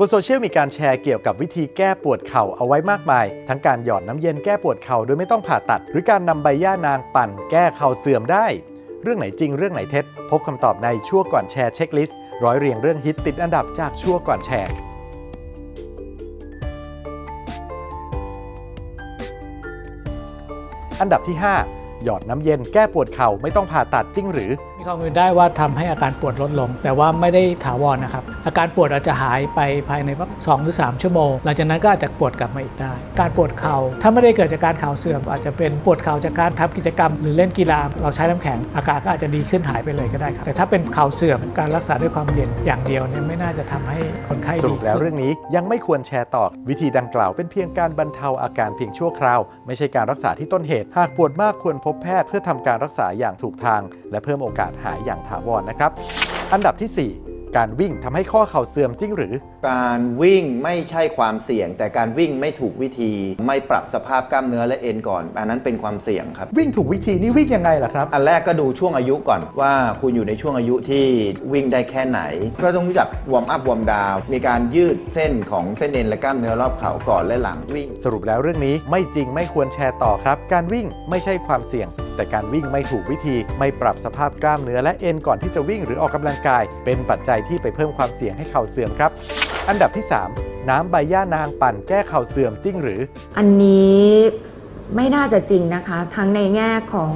บนโซเชียลมีการแชร์เกี่ยวกับวิธีแก้ปวดเข่าเอาไว้มากมาย ทั้งการหยอดน้ำเย็นแก้ปวดเข่าโดยไม่ต้องผ่าตัด หรือการนำใบหญ้านางปั่นแก้เข่าเสื่อมได้ เรื่องไหนจริงเรื่องไหนเท็จ พบคำตอบในชั่วก่อนแชร์เช็คลิสต์ร้อยเรียงเรื่องฮิตติดอันดับจากชั่วก่อนแชร์อันดับที่ 5 หยอดน้ำเย็นแก้ปวดเข่าไม่ต้องผ่าตัดจริงหรือ มีความเป็นได้ว่าทำให้อาการปวดลดลง แต่ว่าไม่ได้ถาวรนะครับ อาการปวดอาจจะหายไปภายในสักสองหรือ3ชั่วโมง หลังจากนั้นก็อาจจะปวดกลับมาอีกได้ การปวดเข่าถ้าไม่ได้เกิดจากการเข่าเสื่อม อาจจะเป็นปวดเข่าจากการทำกิจกรรม หรือเล่นกีฬาเราใช้น้ำแข็งอาการก็อาจจะดีขึ้นหายไปเลยก็ได้ครับแต่ถ้าเป็นเข่าเสื่อมการรักษาด้วยความเย็นอย่างเดียวเนี่ยไม่น่าจะทำให้คนไข้สดีรุปแล้วขึ้นเรื่องนี้ยังไม่ควรแชร์ต่อวิธีดังกล่าว เป็นเพียงการบรรเทาอาการเพียงชั่วคราว ไม่ใช่การรักษาที่ต้นเหตุ หากปวดมากควรพบแพทย์เพื่อทำการรักษาอย่างถูกทาง และเพิ่มโอกาสหายอย่างถาวรนะครับ อันดับทีสี่ 4 การวิ่งทำให้ข้อเข่าเสื่อมจริงหรือ การวิ่งไม่ใช่ความเสี่ยง แต่การวิ่งไม่ถูกวิธี ไม่ปรับสภาพกล้ามเนื้อและเอ็นก่อน อันนั้นเป็นความเสี่ยงครับ วิ่งถูกวิธีนี่วิ่งยังไงล่ะครับ อันแรกก็ดูช่วงอายุก่อนว่าคุณอยู่ในช่วงอายุที่วิ่งได้แค่ไหน ก็ต้องรู้จักวอร์มอัพวอร์มดาวมีการยืดเส้นของเส้นเอ็นและกล้ามเนื้อรอบเข่าก่อนและหลังวิ่ง สรุปแล้วเรื่องนี้ไม่จริงไม่ควรแชร์ต่อครับ การวิ่งไม่ใช่ความเสี่ยง แต่การวิ่งไม่ถูกวิธี ไม่ปรับสภาพกล้ามเนื้อและเอ็นก่อนที่จะวิ่งหรือออกกำลังกาย เป็นปัจจัยที่ไปเพิ่มความเสี่ยงให้เข่าเสื่อมครับ อันดับที่ 3 น้ำใบหญ้านางปั่นแก้เข่าเสื่อมจริงหรือ อันนี้ไม่น่าจะจริงนะคะ ทั้งในแง่ของ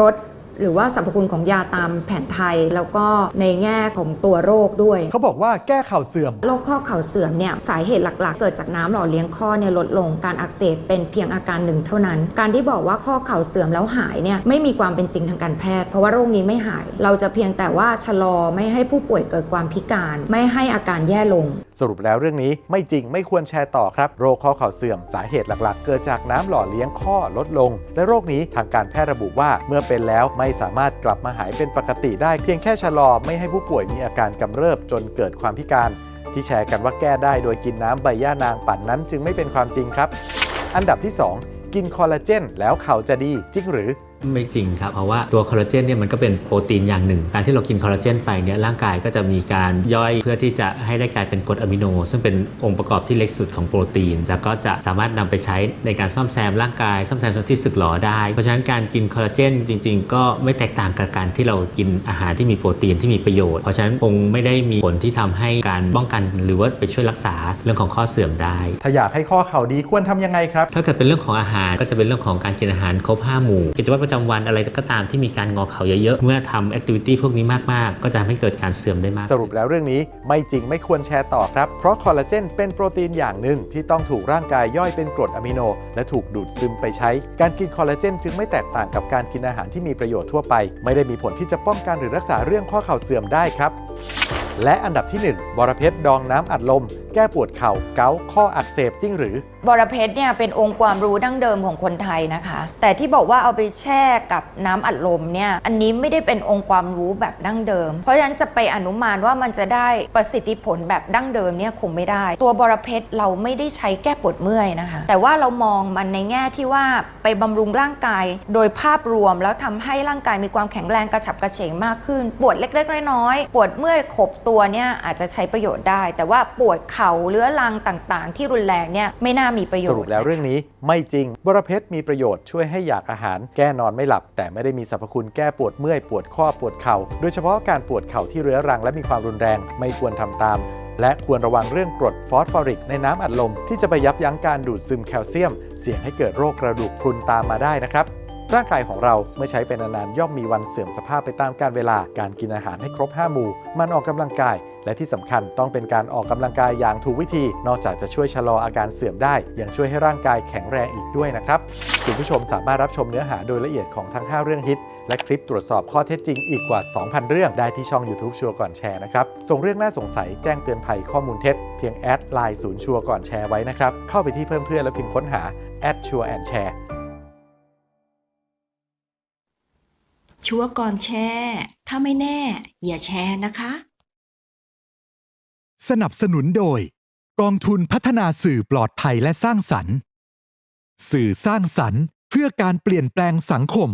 รถ หรือว่าสรรพคุณของยาตามแผนไทย แล้วก็ในแง่ของตัวโรคด้วย เขาบอกว่าแก้เข่าเสื่อม โรคข้อเข่าเสื่อมเนี่ยสาเหตุหลักๆ เกิดจากน้ำหล่อเลี้ยงข้อเนี่ยลดลงการอักเสบเป็นเพียงอาการหนึ่งเท่านั้น การที่บอกว่าข้อเข่าเสื่อมแล้วหายเนี่ยไม่มีความเป็นจริงทางการแพทย์ เพราะว่าโรคนี้ไม่หาย เราจะเพียงแต่ว่าชะลอไม่ให้ผู้ป่วยเกิดความพิการ ไม่ให้อาการแย่ลง สรุปแล้วเรื่องนี้ไม่จริงไม่ควรแชร์ต่อครับ โรคข้อเข่าเสื่อม สาเหตุหลักๆ เกิดจากน้ำหล่อเลี้ยงข้อลดลง และโรคนี้ทางการแพทย์ระบุว่าเมื่อเป็นแล้วไไม่สามารถกลับมาหายเป็นปกติได้เพียงแค่ชะลอไม่ให้ผู้ป่วยมีอาการกำเริบจนเกิดความพิการ ที่แชร์กันว่าแก้ได้โดยกินน้ำใบหญ้านางปั่นนั้นจึงไม่เป็นความจริงครับ อันดับที่ 2 กินคอลลาเจนแล้วเข่าจะดีจริงหรือ ไม่จริงครับ เพราะว่าตัวคอลลาเจนเนี่ยมันก็เป็นโปรตีนอย่างหนึ่ง การที่เรากินคอลลาเจนไปเนี่ยร่างกายก็จะมีการย่อยเพื่อที่จะให้ได้กลายเป็นกรดอะมิโน ซึ่งเป็นองค์ประกอบที่เล็กสุดของโปรตีน แล้วก็จะสามารถนำไปใช้ในการซ่อมแซมร่างกายซ่อมแซมส่วนที่สึกหรอได้ เพราะฉะนั้นการกินคอลลาเจนจริง ๆ ก็ไม่แตกต่างกับการที่เรากินอาหารที่มีโปรตีนที่มีประโยชน์ เพราะฉะนั้นคงไม่ได้มีผลที่ทำให้การป้องกันหรือว่าไปช่วยรักษาเรื่องของข้อเสื่อมได้ ถ้าอยากให้ข้อเข่าดีควรทำยังไงครับ ถ้าเกิดเป็นเรื่องของอาหารก็จะเป็นเรื่องของการกินอาหารครบ5หมู่กิจวัตรประจำวันอะไรก็ตามที่มีการงอเข่าเยอะๆ เมื่อทำแอคทิวิตี้พวกนี้มากๆ ก็จะทำให้เกิดการเสื่อมได้มาก สรุปแล้วเรื่องนี้ไม่จริงไม่ควรแชร์ต่อครับ เพราะคอลลาเจนเป็นโปรตีนอย่างหนึ่งที่ต้องถูกร่างกายย่อยเป็นกรดอะมิโน และถูกดูดซึมไปใช้ การกินคอลลาเจนจึงไม่แตกต่างกับการกินอาหารที่มีประโยชน์ทั่วไป ไม่ได้มีผลที่จะป้องกันหรือรักษาเรื่องข้อเข่าเสื่อมได้ครับ และอันดับที่ 1 บรเพชรดองน้ำอัดลมแก้ปวดเข่าเกาต์ข้ออักเสบจริงหรือ บรเพชรเนี่ยเป็นองค์ความรู้ดั้งเดิมของคนไทยนะคะ แต่ที่บอกว่าเอาไปแช่กับน้ำอัดลมเนี่ยอันนี้ไม่ได้เป็นองค์ความรู้แบบดั้งเดิม เพราะฉะนั้นจะไปอนุมานว่ามันจะได้ประสิทธิผลแบบดั้งเดิมเนี่ยคงไม่ได้ ตัวบรเพชรเราไม่ได้ใช้แก้ปวดเมื่อยนะคะ แต่ว่าเรามองมันในแง่ที่ว่าไปบำรุงร่างกาย โดยภาพรวมแล้วทำให้ร่างกายมีความแข็งแรงกระฉับกระเฉงมากขึ้น ปวดเล็กๆน้อยๆปวดเมื่อยขบตัวเนี่ยอาจจะใช้ประโยชน์ได้ แต่ว่าปวดเข่าเรื้อรังต่างๆ ที่รุนแรงเนี่ยไม่น่ามีประโยชสน์รุปแล้วเรื่องนี้ไม่จริงบรเพชรมีประโยชน์ช่วยให้อยากอาหาร แก้นอนไม่หลับ แต่ไม่ได้มีสรรพคุณแก้ปวดเมื่อยปวดข้อปวดเข่า โดยเฉพาะการปวดเข่าที่เรื้อรังและมีความรุนแรงไม่ควรทำตาม และควรระวังเรื่องกรดฟอสฟอริก ในน้ำอัดลม ที่จะไปยับยั้งการดูดซึมแคลเซียม เสี่ยงให้เกิดโรคกระดูกพรุนตามมาได้นะครับ ร่างกายของเราเมื่อใช้เป็นนานๆย่อมมีวันเสื่อมสภาพไปตามกาลเวลา การกินอาหารให้ครบ 5 หมู่ มันออกกำลังกาย และที่สำคัญต้องเป็นการออกกำลังกายอย่างถูกวิธี นอกจากจะช่วยชะลออาการเสื่อมได้ ยังช่วยให้ร่างกายแข็งแรงอีกด้วยนะครับ คุณผู้ชมสามารถรับชมเนื้อหาโดยละเอียดของทั้ง 5 เรื่องฮิต และคลิปตรวจสอบข้อเท็จจริงอีกกว่า 2,000 เรื่องได้ที่ช่อง YouTube ชัวร์ก่อนแชร์นะครับ ส่งเรื่องน่าสงสัยแจ้งเตือนภัยข้อมูลเท็จเพียงแอดไลน์ศูนย์ชัวร์ก่อนแชร์ไว้นะครับเข้าไปที่เพิ่มเพื่อนแล้วพิมพ์ค้นหาแอดชัวร์แอนแชร์ ชัวก่อนแชร์ ถ้าไม่แน่ อย่าแชร์นะคะ สนับสนุนโดย กองทุนพัฒนาสื่อปลอดภัยและสร้างสรรค์ สื่อสร้างสรรค์เพื่อการเปลี่ยนแปลงสังคม